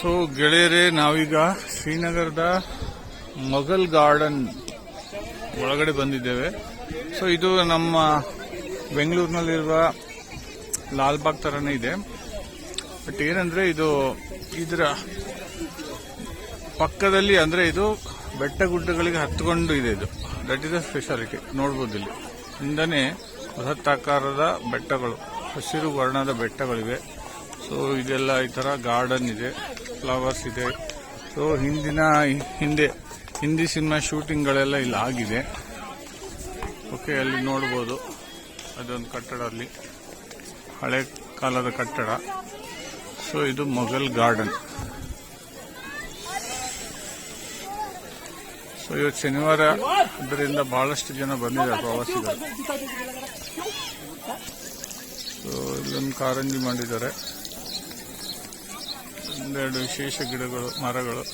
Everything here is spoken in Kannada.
ಸೊ ಗೆಳೆಯರೇ, ನಾವೀಗ ಶ್ರೀನಗರದ ಮೊಘಲ್ ಗಾರ್ಡನ್ ಒಳಗಡೆ ಬಂದಿದ್ದೇವೆ. ಸೊ ಇದು ನಮ್ಮ ಬೆಂಗಳೂರಿನಲ್ಲಿರುವ ಲಾಲ್ಬಾಗ್ ತರನೇ ಇದೆ. ಬಟ್ ಏನಂದ್ರೆ ಇದು ಇದರ ಪಕ್ಕದಲ್ಲಿ ಅಂದ್ರೆ ಇದು ಬೆಟ್ಟ ಗುಡ್ಡಗಳಿಗೆ ಹತ್ಕೊಂಡು ಇದೆ ಇದು. ದಟ್ ಇಸ್ ಅ ಸ್ಪೆಷಾಲಿಟಿ ನೋಡ್ಬೋದು ಇಲ್ಲಿ. ಹಿಂದನೇ ಬೃಹತ್ತಾಕಾರದ ಬೆಟ್ಟಗಳು, ಹಸಿರು ವರ್ಣದ ಬೆಟ್ಟಗಳಿವೆ. ಸೊ ಇದೆಲ್ಲ ಈ ತರ ಗಾರ್ಡನ್ ಇದೆ ಫ್ಲವರ್ಸ್ ಇದೆ. ಸೊ ಹಿಂದಿನ, ಹಿಂದೆ, ಹಿಂದಿ ಸಿನಿಮಾ ಶೂಟಿಂಗ್ಗಳೆಲ್ಲ ಇಲ್ಲಿ ಆಗಿದೆ. ಓಕೆ ಅಲ್ಲಿ ನೋಡ್ಬೋದು. ಅದೊಂದು ಕಟ್ಟಡ ಅಲ್ಲಿ. ಹಳೆ ಕಾಲದ ಕಟ್ಟಡ. ಸೊ ಇದು ಮೊಘಲ್ ಗಾರ್ಡನ್ ಸೊ ಇವತ್ತು ಶನಿವಾರ ಇದರಿಂದ ಬಹಳಷ್ಟು ಜನ ಬಂದಿದ್ದಾರೆ ಪ್ರವಾಸಿಗರು. ಸೊ ಇಲ್ಲೊಂದು ಕಾರಂಜಿ ಮಾಡಿದ್ದಾರೆ. ಒಂದೆರಡು ವಿಶೇಷ ಗಿಡಗಳು ಮರಗಳು.